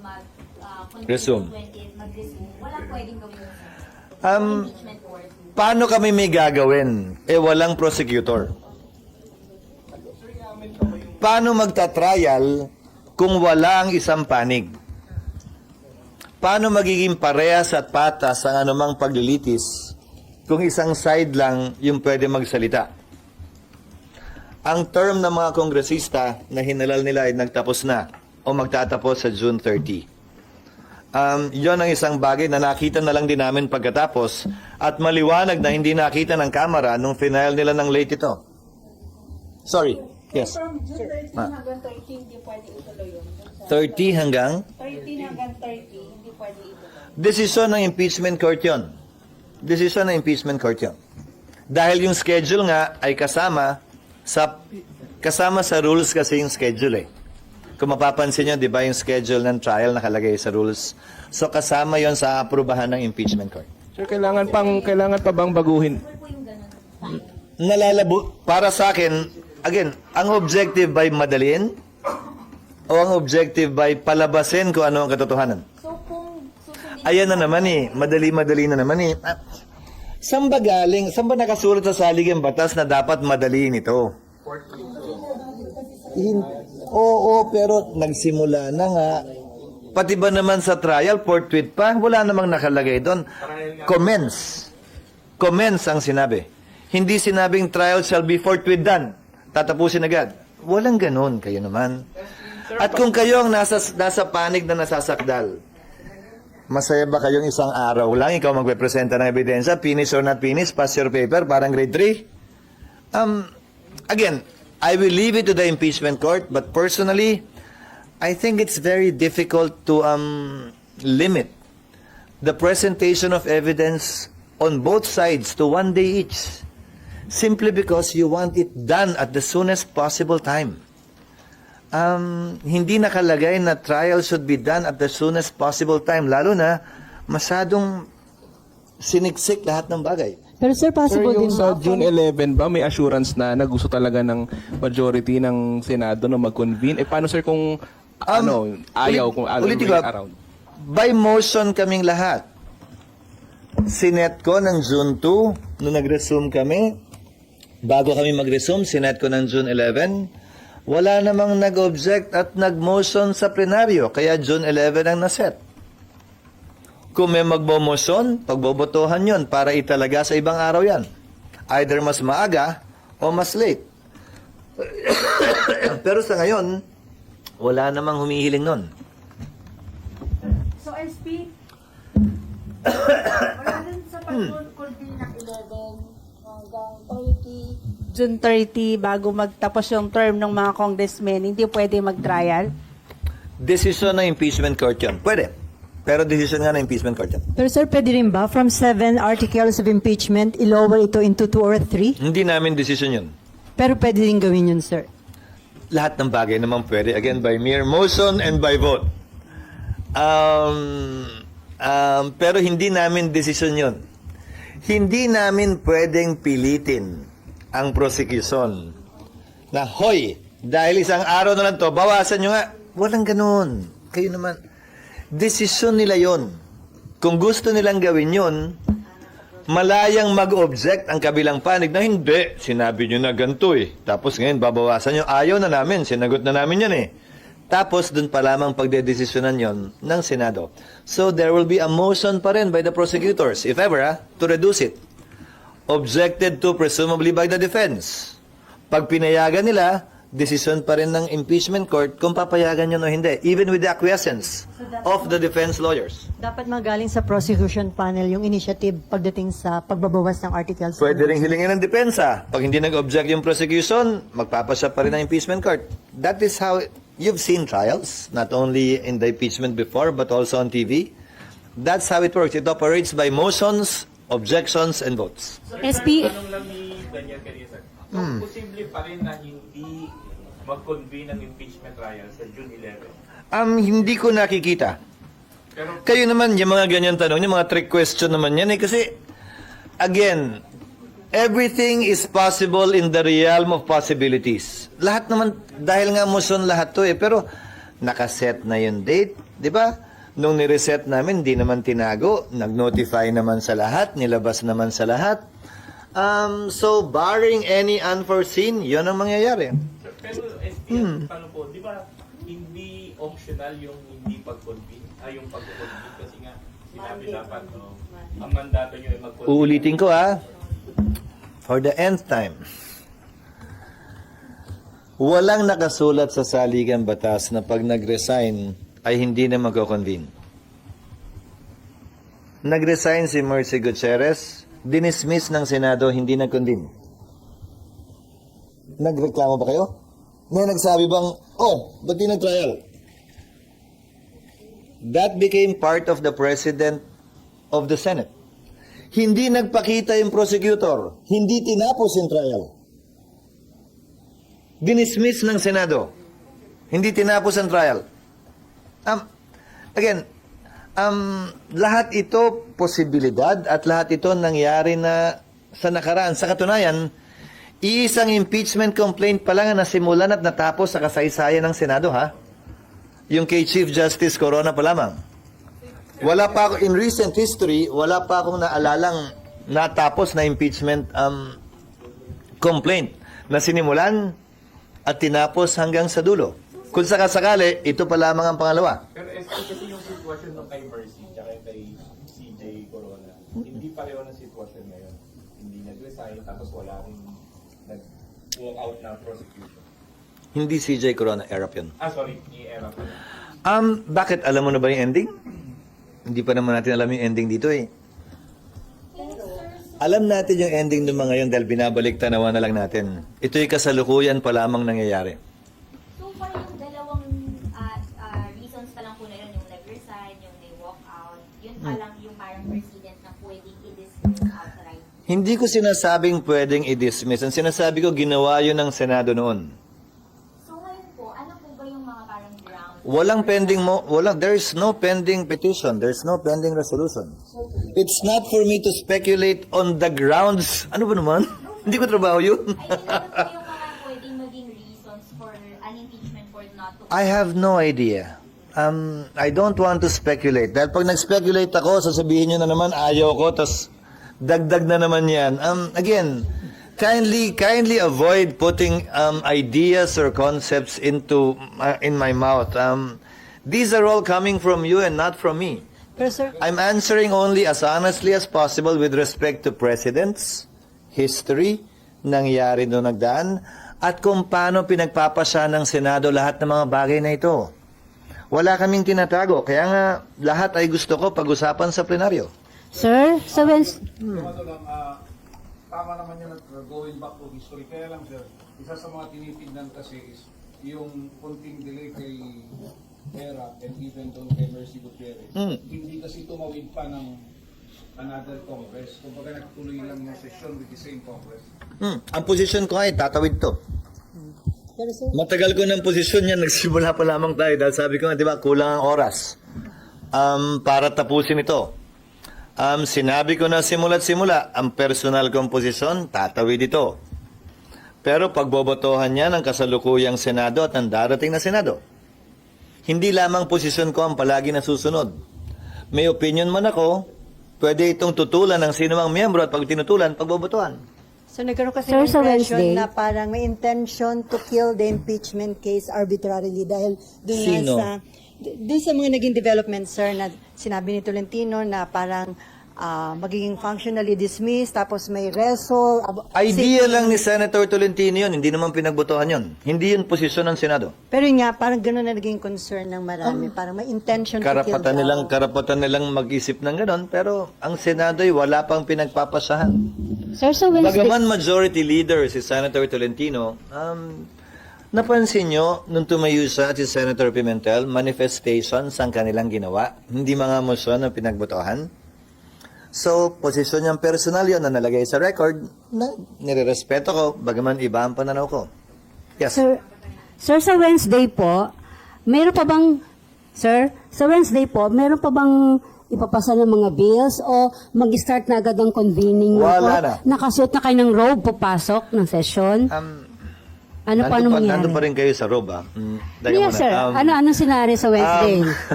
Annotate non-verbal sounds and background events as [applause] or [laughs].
mag uh, Resume. 28, mag-resume, walang pwedeng gawin yun. sir. Um, Impeachment. Paano kami may gagawin? Eh, walang prosecutor. Paano magta-trial kung wala ang isang panig? Paano magiging parehas at patas ang anumang paglilitis kung isang side lang yung pwede magsalita? Ang term ng mga kongresista na hinalal nila ay nagtapos na o magtatapos sa June 30. Um, yon ang isang bagay na nakita na lang din namin pagkatapos at maliwanag na hindi nakita ng kamera nung final nila ng late ito. Sorry. Yes. From June 13 Ah. hanggang 30, hindi pwede ituloy yun. 30 hanggang 13 hanggang 30, hindi pwede ituloy. desisyon ng impeachment court yon. Desisyon ng impeachment court yon. Dahil yung schedule nga ay kasama sa kasama sa rules kasi yung schedule eh. Kung mapapansin nyo, di ba yung schedule ng trial nakalagay sa rules. So kasama yon sa aprubahan ng impeachment court. Sir, kailangan pang kailangan pa bang baguhin? Nalalabo para sa akin again ang objective by madalin o ang objective by palabasin kung ano ang katotohanan So kung susundin ayan na naman eh madali-madali na naman eh Ah, saan ba galing saan ba nakasulat sa saliging batas na dapat madaliin ito Hin- Oo, pero nagsimula na nga. Pati ba naman sa trial, forthwith pa? Wala namang nakalagay doon. Commence. Commence ang sinabi. Hindi sinabing trial shall be forthwith done. Tatapusin agad. Walang ganun, kayo naman. At kung kayo ang nasa, nasa panig na nasasakdal, masaya ba kayong isang araw lang, ikaw magpe-presenta ng ebidensya, finish or not finish, pass your paper, parang grade 3? Um, again, I will leave it to the impeachment court, but personally, I think it's very difficult to um, limit the presentation of evidence on both sides to one day each, simply because you want it done at the soonest possible time. Um, hindi nakalagay na trial should be done at the soonest possible time, lalo na masyadong siniksik lahat ng bagay. Pero sir, Sir, possible yung din sa ba? June 11 ba, may assurance na na gusto talaga ng majority ng Senado na mag-convene? Eh, paano sir kung ano, ayaw, ulit- kung ayaw will ko, around? By motion kaming lahat. Sinet ko ng June 2, nung nag-resume kami, bago kami mag-resume, sinet ko ng June 11, wala namang nag-object at nag-motion sa plenaryo, kaya June 11 ang naset. Kung may magbo-motion, pagbobotohan yon para italaga sa ibang araw yan. Either mas maaga o mas late. [coughs] Pero sa ngayon, wala namang humihiling nun. So, SP, wala din sa pag-convene ng 11 hanggang 30, June 30, bago magtapos yung term ng mga congressmen, hindi pwede mag-trial? Desisyon ng impeachment court yun. Pwede. Pero desisyon nga ng impeachment court yun. Pero sir, pwede rin ba from seven articles of impeachment, i-lower ito into two or three? Hindi namin desisyon yun. Pero pwede rin gawin yun, sir. Lahat ng bagay naman pwede. Again, by mere motion and by vote. Um, um, pero hindi namin desisyon yun. Hindi namin pwedeng pilitin ang prosecution na, hoy, dahil isang araw na lang to, bawasan nyo nga. Walang ganun. Kayo naman. Desisyon nila yon. Kung gusto nilang gawin yon, malayang mag-object ang kabilang panig na hindi, sinabi nyo na ganito eh. Tapos ngayon, babawasan nyo. Ayaw na namin, sinagot na namin yan eh. Tapos dun pa lamang pagdedesisyonan yon ng Senado. So there will be a motion pa rin by the prosecutors, if ever, ah, to reduce it. Objected to presumably by the defense. Pag pinayagan nila, desisyon pa rin ng impeachment court kung papayagan yun o hindi, even with the acquiescence of the defense lawyers. Dapat magaling sa prosecution panel yung initiative pagdating sa pagbabawas ng articles. Pwede rin hilingin ng depensa. Pag hindi nag-object yung prosecution, magpapasya pa rin ng impeachment court. That is how you've seen trials, not only in the impeachment before, but also on TV. That's how it works. It operates by motions, objections, and votes. SP, Tanong lang ni Daniel kanina, sir. Kung posible pa rin na hindi mag-convene ng impeachment trial sa June 11. Um, hindi ko nakikita. Pero Kayo naman, yung mga ganyan tanong, yung mga trick question naman yan eh. Kasi, again, everything is possible in the realm of possibilities. Lahat naman, dahil nga motion lahat to eh. Pero, nakaset na yung date, di ba? Nung nireset namin, di naman tinago, nag-notify naman sa lahat, nilabas naman sa lahat. Um, so, barring any unforeseen, yun ang mangyayari. Pero SPM, paano po, di ba hindi optional yung hindi pag-convene? Ay, yung pag-convene kasi nga sinabi dapat, no, ang mandato nyo ay mag-convene. Uulitin ko ah, for the nth time. Walang nakasulat sa saligang batas na pag nag-resign ay hindi na magko-convene. Nag-resign si Mercy Gutierrez, dinismiss ng Senado, hindi nag-convene. Nagreklamo ba kayo? May nagsabi bang, oh, ba't di nag-trial? That became part of the President of the Senate. Hindi nagpakita yung prosecutor. Hindi tinapos yung trial. Dinismiss ng Senado. Hindi tinapos ang trial. Um, again, um, lahat ito posibilidad at lahat ito nangyari na sa nakaraan. Sa katunayan, iisang impeachment complaint pa lang ang nasimulan at natapos sa kasaysayan ng Senado, ha? Yung kay Chief Justice Corona pa lamang. Wala pa ako, in recent history, wala pa akong naalalang natapos na impeachment um, complaint na sinimulan at tinapos hanggang sa dulo. Kung sakasakali, ito pa lamang ang pangalawa. SK kasi yung sitwasyon ng kay Mercy tsaka kay CJ Corona, hindi pareho ng sitwasyon ngayon. Hindi nag-resign, tapos wala rin nag-walk out ng prosecution. Hindi CJ Corona, erap yun. Ah, sorry, i-era pa. Um, bakit? Alam mo na ba yung ending? Hindi pa naman natin alam yung ending dito eh. Alam natin yung ending ng mga yun dahil binabalik tanawa na lang natin. Ito'y kasalukuyan pa lamang nangyayari. Hindi ko sinasabing pwedeng i-dismiss. Ang sinasabi ko, ginawa yun ng Senado noon. So ngayon po, ano po ba yung mga parang grounds? Walang pending mo, walang, there is no pending petition, there is no pending resolution. It's not for me to speculate on the grounds. Ano ba naman? [laughs] Hindi ko trabaho yun. I mean, ano po yung mga pwedeng maging reasons for an impeachment for not to... I have no idea. Um, I don't want to speculate. Dahil pag nag-speculate ako, sasabihin nyo na naman, ayaw ko, tas dagdag na naman yan. Um, again, kindly, kindly avoid putting um, ideas or concepts into uh, in my mouth. Um, these are all coming from you and not from me. Pero sir, I'm answering only as honestly as possible with respect to precedents, history, nangyari doon nagdaan, at kung paano pinagpapasya ng Senado lahat ng mga bagay na ito. Wala kaming tinatago, kaya nga lahat ay gusto ko pag-usapan sa plenaryo. Sir, sa Wednesday, lang, ah, tama naman yan at going back to history. Kaya lang sir, isa sa mga tinitignan kasi is yung konting delay kay Hera and even doon kay Mercy Gutierrez. Mm. Hindi kasi tumawid pa ng another Congress. Kumbaga nagtuloy lang yung session with the same Congress. Hmm, ang posisyon ko ay tatawid to. Matagal ko ng posisyon yan, nagsimula pa lamang tayo dahil sabi ko nga, di ba, kulang ang oras um, para tapusin ito. Um, sinabi ko na simula't simula, ang personal kong posisyon, tatawid ito. Pero pagbobotohan niya ng kasalukuyang Senado at ng darating na Senado. Hindi lamang posisyon ko ang palagi nasusunod. May opinion man ako, pwede itong tutulan ng sinumang miyembro at pag tinutulan, pagbobotohan. so nagkaroon kasi Sir, ng impression Wednesday- na parang may intention to kill the impeachment case arbitrarily dahil dun nga Sino? sa dun sa mga naging developments sir na sinabi ni Tolentino na parang ah, magiging functionally dismissed tapos may reso ab- Idea lang ni Senator Tolentino yun, hindi naman pinagbotohan yun. Hindi yun posisyon ng Senado. pero yun nga parang gano'n na naging concern ng marami parang may intention to kill Karapatan daw. nilang karapatan nilang mag-isip ng ganon, pero ang Senado ay wala pang pinagpapasahan. sir, Wednesday, Bagaman majority leader si Senator Tolentino, um, napansin nyo, nung tumayo siya at si Senator Pimentel, manifestations ang kanilang ginawa, hindi mga motion na pinagbotohan. So, posisyon niyang personal yun na nalagay sa record na nirerespeto ko, bagaman iba ang pananaw ko. Yes. sir, sir, sa Wednesday po, meron pa bang, sir, sa Wednesday po, meron pa bang ipapasa ng mga bills o mag-start na agad ang convening? Wala na. Nakasuot na kayo ng robe, papasok ng session? Um, Ano pa Nandun mangyari? Nandun pa rin kayo sa rob, ah. Mm, teka Yes, muna. sir. Um, ano anong senaryo sa Wednesday? um, [laughs]